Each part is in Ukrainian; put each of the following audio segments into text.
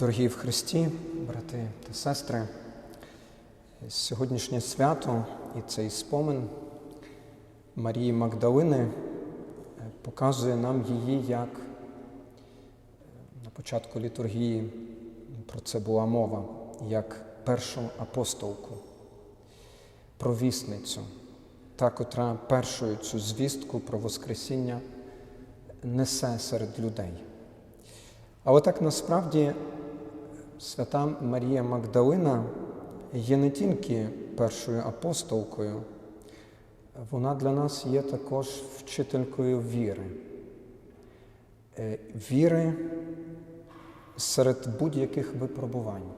Дорогі в Христі, брати та сестри, сьогоднішнє свято і цей спомин Марії Магдалини е, показує нам її як е, на початку літургії про це була мова, як першу апостолку, провісницю, та, котра першою цю звістку про Воскресіння несе серед людей. Але так насправді свята Марія Магдалина є не тільки першою апостолкою, вона для нас є також вчителькою віри. Е, Віри серед будь-яких випробувань.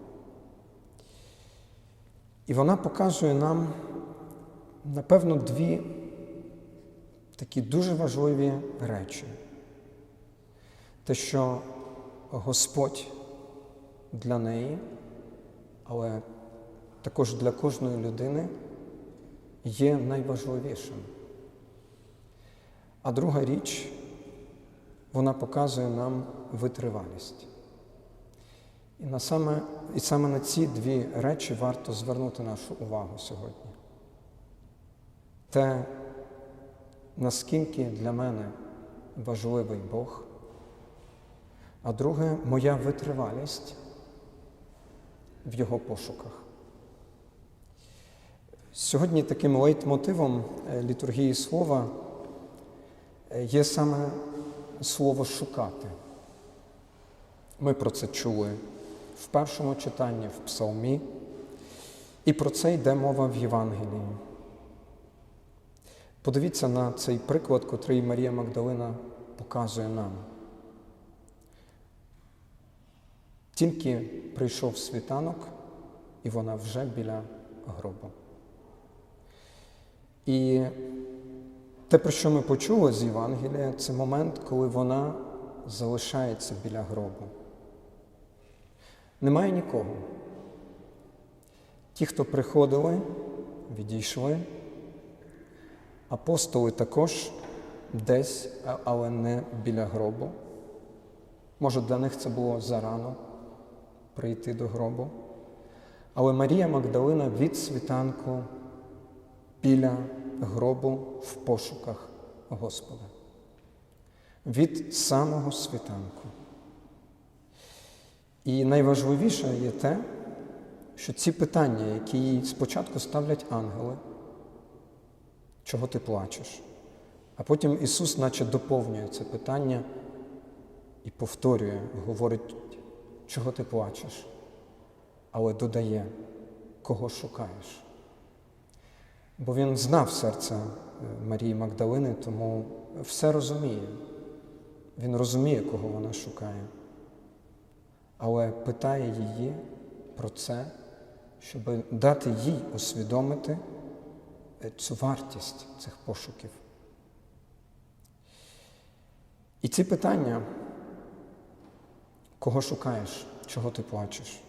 І вона показує нам, напевно, дві такі дуже важливі речі. Те, що Господь для неї, але також для кожної людини є найважливішим. А друга річ, вона показує нам витривалість. І, на саме, і саме на ці дві речі варто звернути нашу увагу сьогодні. Те, наскільки для мене важливий Бог, а друге моя витривалість в його пошуках. Сьогодні таким лейтмотивом е, літургії слова е, є саме слово шукати. Ми про це чули в першому читанні, в Псалмі, і про це йде мова в Євангелії. Подивіться на цей приклад, котрий Марія Магдалина показує нам. Тільки прийшов світанок, і вона вже біля гробу. І те, про що ми почули з Євангелія, це момент, коли вона залишається біля гробу. Немає нікого. Ті, хто приходили, відійшли. Апостоли також десь, але не біля гробу. Може, для них це було зарано прийти до гробу. Але Марія Магдалина від світанку біля гробу в пошуках Господа. Від самого світанку. І найважливіше є те, що ці питання, які їй спочатку ставлять ангели, чого ти плачеш? А потім Ісус, наче доповнює це питання і повторює, говорить, чого ти плачеш, але додає, кого шукаєш. Бо він знав серце Марії Магдалини, тому все розуміє. Він розуміє, кого вона шукає, але питає її про це, щоб дати їй усвідомити цю вартість цих пошуків. І ці питання, кого шукаєш, чого ти плачеш,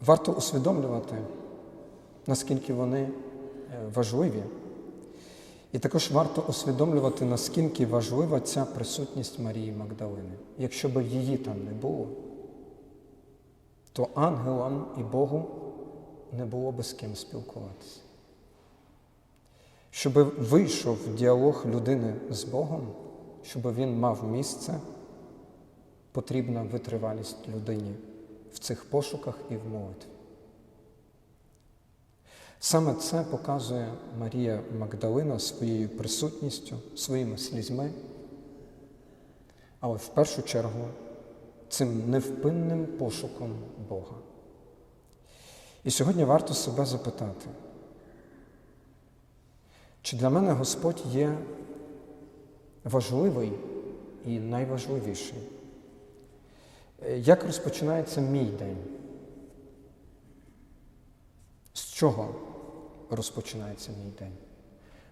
варто усвідомлювати, наскільки вони важливі. І також варто усвідомлювати, наскільки важлива ця присутність Марії Магдалини. Якщо б її там не було, то ангелам і Богу не було би з ким спілкуватися. Щоб вийшов діалог людини з Богом, щоб він мав місце, потрібна витривалість людині в цих пошуках і в молитві. Саме це показує Марія Магдалина своєю присутністю, своїми слізьми, але в першу чергу цим невпинним пошуком Бога. І сьогодні варто себе запитати, чи для мене Господь є важливий і найважливіший? Як розпочинається мій день? З чого розпочинається мій день?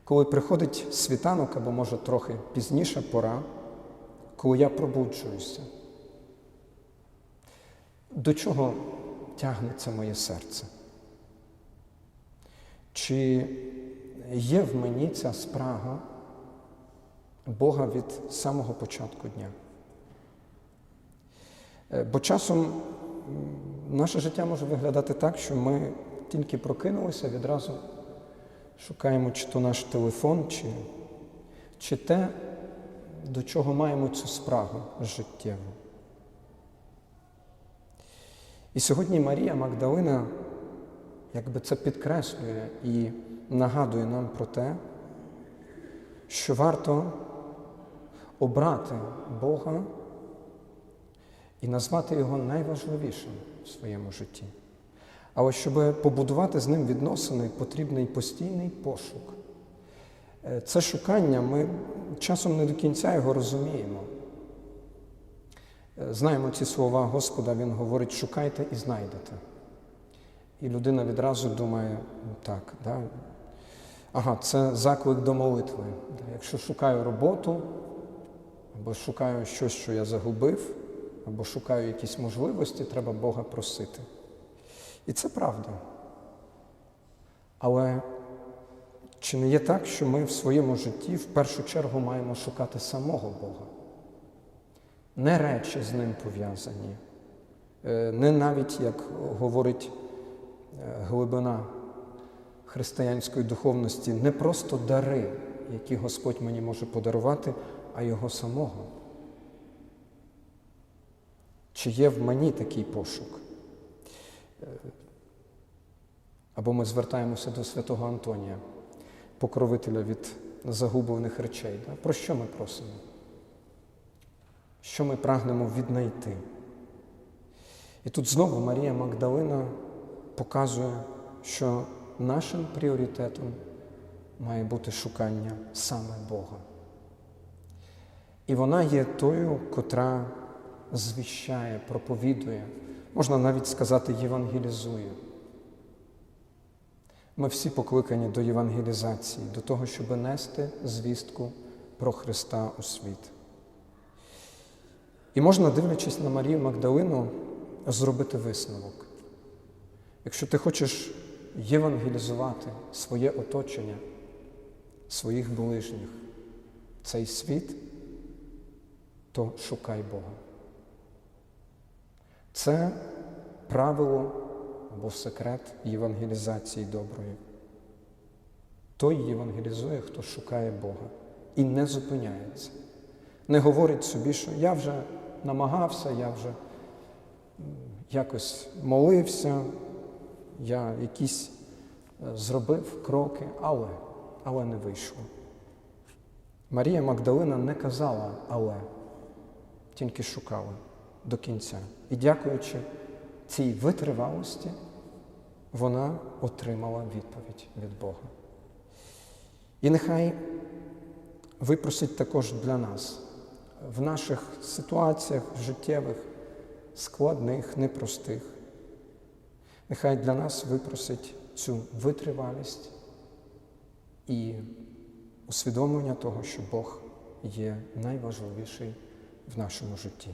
Коли приходить світанок або, може, трохи пізніша пора, коли я пробуджуюся, до чого тягнеться моє серце? Чи є в мені ця спрага Бога від самого початку дня? Е, Бо часом наше життя може виглядати так, що ми тільки прокинулися, відразу шукаємо чи то наш телефон, чи, чи те, до чого маємо цю спрагу життєву. І сьогодні Марія Магдалина якби це підкреслює і нагадує нам про те, що варто обрати Бога і назвати Його найважливішим в своєму житті. Але щоб побудувати з ним відносини, потрібний постійний пошук. Е, Це шукання ми часом не до кінця його розуміємо. Е, Знаємо ці слова Господа, Він говорить, шукайте і знайдете. І людина відразу думає, «Ну, так, да, ага, це заклик до молитви. Якщо шукаю роботу, або шукаю щось, що я загубив, або шукаю якісь можливості, треба Бога просити. І це правда. Але чи не є так, що ми в своєму житті в першу чергу маємо шукати самого Бога? Не речі з ним пов'язані, е, не навіть, як говорить е, глибина християнської духовності, не просто дари, які Господь мені може подарувати, а Його самого. Чи є в мені такий пошук? Е, Або ми звертаємося до святого Антонія, покровителя від загублених речей. Про що ми просимо? Що ми прагнемо віднайти? І тут знову Марія Магдалина показує, що нашим пріоритетом має бути шукання саме Бога. І вона є тою, котра звіщає, проповідує, можна навіть сказати, євангелізує. Ми всі покликані до євангелізації, до того, щоб нести звістку про Христа у світ. І можна, дивлячись на Марію Магдалину, зробити висновок. Якщо ти хочеш євангелізувати своє оточення, своїх ближніх, цей світ, то шукай Бога. Це правило або секрет євангелізації доброї. Той євангелізує, хто шукає Бога і не зупиняється. Не говорить собі, що я вже намагався, я вже якось молився, я якісь е, зробив кроки, але, але не вийшло. Марія Магдалина не казала але, тільки шукала до кінця. І дякуючи цій витривалості, вона отримала відповідь від Бога. І нехай випросить також для нас в наших ситуаціях життєвих, складних, непростих. Нехай для нас випросить цю витривалість і усвідомлення того, що Бог є найважливіший в нашому житті.